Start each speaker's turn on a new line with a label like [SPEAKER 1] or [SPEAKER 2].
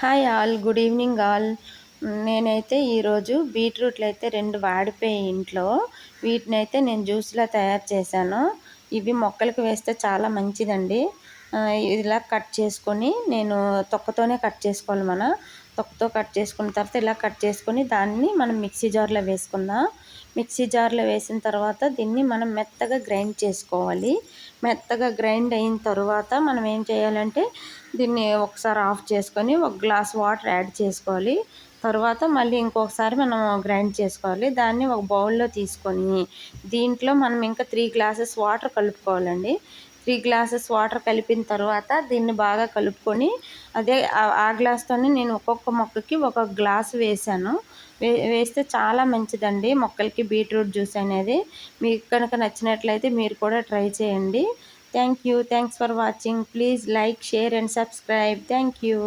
[SPEAKER 1] Hi all good evening all. నేనైతే ఈరోజు బీట్రూట్లు అయితే రెండు వాడిపోయి ఇంట్లో. వీటిని అయితే నేను జ్యూస్లా తయారు చేశాను. ఇవి మొక్కలకు వేస్తే చాలా మంచిదండి. ఇలా కట్ చేసుకొని నేను తొక్కతోనే కట్ చేసుకోవాలి మన. తొక్కతో కట్ చేసుకున్న తర్వాత ఇలా కట్ చేసుకొని దాన్ని మనం మిక్సీ జార్లో వేసుకుందాం. మిక్సీ జార్లో వేసిన తర్వాత దీన్ని మనం మెత్తగా గ్రైండ్ చేసుకోవాలి. మెత్తగా గ్రైండ్ అయిన తర్వాత మనం ఏం చేయాలంటే దీన్ని ఒకసారి ఆఫ్ చేసుకొని ఒక గ్లాస్ వాటర్ యాడ్ చేసుకోవాలి. తర్వాత మళ్ళీ ఇంకొకసారి మనం గ్రైండ్ చేసుకోవాలి. దాన్ని ఒక బౌల్లో తీసుకొని దీంట్లో మనం ఇంకా త్రీ గ్లాసెస్ వాటర్ కలుపుకోవాలండి. త్రీ గ్లాసెస్ వాటర్ కలిపిన తర్వాత దీన్ని బాగా కలుపుకొని అదే ఆ గ్లాస్తోనే నేను ఒక్కొక్క మొక్కకి ఒక గ్లాస్ వేసాను వే వేస్తే చాలా మంచిదండి మొక్కలకి బీట్రూట్ జ్యూస్ అనేది. మీకు కనుక నచ్చినట్లయితే మీరు కూడా ట్రై చేయండి. Thank you. Thanks for watching. Please like share and subscribe. Thank you.